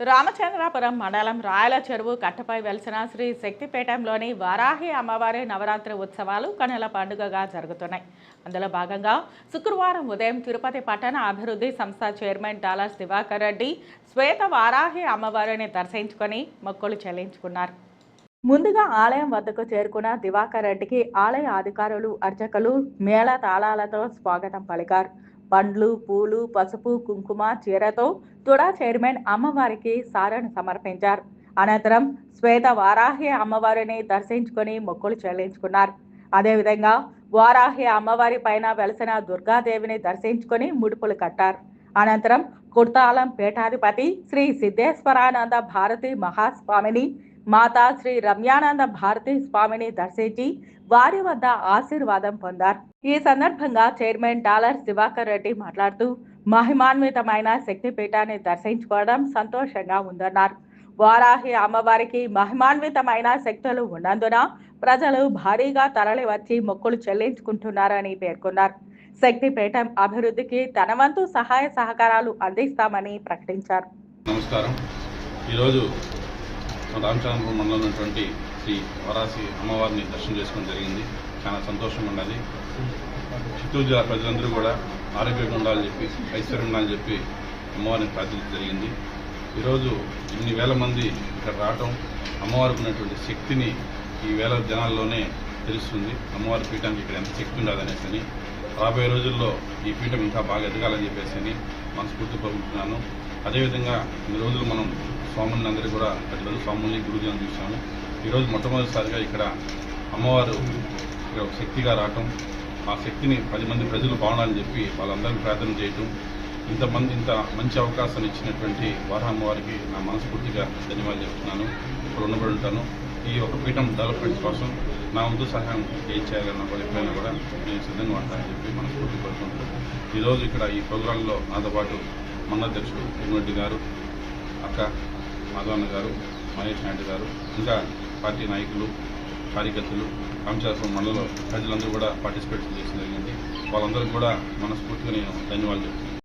రామచంద్రాపురం మండలం రాయల చెరువు కట్టపై వెలిసిన శ్రీ శక్తిపీఠంలోని వారాహి అమ్మవారి నవరాత్రి ఉత్సవాలు కనుల పండుగగా జరుగుతున్నాయి. అందులో భాగంగా శుక్రవారం ఉదయం తిరుపతి పట్టణ అభివృద్ధి సంస్థ చైర్మన్ డాలర్స్ దివాకర్ రెడ్డి శ్వేత వారాహి అమ్మవారిని దర్శించుకొని మొక్కులు చెల్లించుకున్నారు. ముందుగా ఆలయం వద్దకు చేరుకున్న దివాకర్ రెడ్డికి ఆలయ అధికారులు అర్చకులు మేళ తాళాలతో స్వాగతం పలికారు. పండ్లు పూలు పసుపు కుంకుమ చీరతో తుడా చైర్మన్ అమ్మవారికి సారను సమర్పించారు. అనంతరం శ్వేత వారాహి అమ్మవారిని దర్శించుకొని మొక్కులు చెల్లించుకున్నారు. అదేవిధంగా వారాహి అమ్మవారి పైన వెలసిన దుర్గాదేవిని దర్శించుకొని ముడుపులు కట్టారు. అనంతరం కుర్తాలం పీఠాధిపతి శ్రీ సిద్ధేశ్వరానంద భారతి మహాస్వామిని మాతా శ్రీ రమ్యానంద భారతి స్వామిని దర్శించి వారి వద్ద ఆశీర్వాదం పొందారు. ఈ సందర్భంగా చైర్మన్ డాలర్ శివాకర్ రెడ్డి మాట్లాడుతూ మహిమాన్వితమైన శక్తిపీఠాన్ని దర్శించుకోవడం సంతోషంగా ఉందన్నారు. వారాహి అమ్మవారికి మహిమాన్వితమైన శక్తులు ఉన్నందున ప్రజలు భారీగా తరలి వచ్చి మొక్కులు చెల్లించుకుంటున్నారని పేర్కొన్నారు. శక్తిపీఠం అభివృద్ధికి తన వంతు సహాయ సహకారాలు అందిస్తామని ప్రకటించారు. నమస్కారం. ఈరోజు రామచంద్రపురం మండలం ఉన్నటువంటి శ్రీ వరాసి అమ్మవారిని దర్శనం చేసుకోవడం జరిగింది. చాలా సంతోషంగా ఉన్నది చిత్తూరు జిల్లా ప్రజలందరూ కూడా ఆరోగ్యంగా ఉండాలని చెప్పి ఐశ్వర్యం ఉండాలని చెప్పి అమ్మవారిని ప్రార్థించడం జరిగింది. ఈరోజు ఇన్ని వేల మంది ఇక్కడ రావటం అమ్మవారికి ఉన్నటువంటి శక్తిని ఈ వేల జనాల్లోనే తెలుస్తుంది. అమ్మవారి పీఠానికి ఇక్కడ ఎంత శక్తి ఉండదనేసి రాబోయే రోజుల్లో ఈ పీఠం ఇంకా బాగా ఎదగాలని చెప్పేసి అని మనస్ఫూర్తి కోరుకుంటున్నాను. అదేవిధంగా ఇన్ని రోజులు మనం స్వాములను అందరూ కూడా పెద్దలు స్వాముల్ని గురుజనం చూశాము ఈరోజు మొట్టమొదటిసారిగా ఇక్కడ అమ్మవారు ఇక్కడ ఒక శక్తిగా రావటం ఆ శక్తిని పది మంది ప్రజలు బాగుండాలని చెప్పి వాళ్ళందరికీ ప్రార్థన చేయటం ఇంతమంది ఇంత మంచి అవకాశం ఇచ్చినటువంటి వారమ్మవారికి నా మనస్ఫూర్తిగా ధన్యవాదాలు చెప్తున్నాను. ఇప్పుడు ఉండబడి ఉంటాను. ఈ ఒక పీఠం డెవలప్మెంట్ కోసం నా వంతు సహాయం ఏం చేయాలన్న ఎప్పుడైనా కూడా నేను సిద్ధంగా ఉంటానని చెప్పి మనస్ఫూర్తి కోరుకుంటున్నాను. ఈరోజు ఇక్కడ ఈ ప్రోగ్రాంలో నాతో పాటు మండలాధ్యక్షుడు తిరుమరెడ్డి గారు అక్క మాధవన్న గారు మహేష్ నాయుడు గారు ఇంకా పార్టీ నాయకులు కార్యకర్తలు రామచంద్రపురం మండలంలో ప్రజలందరూ కూడా పార్టిసిపేట్ చేసిన జరిగింది. వాళ్ళందరూ కూడా మనస్ఫూర్తిగా నేను ధన్యవాదాలు చెప్తున్నాను.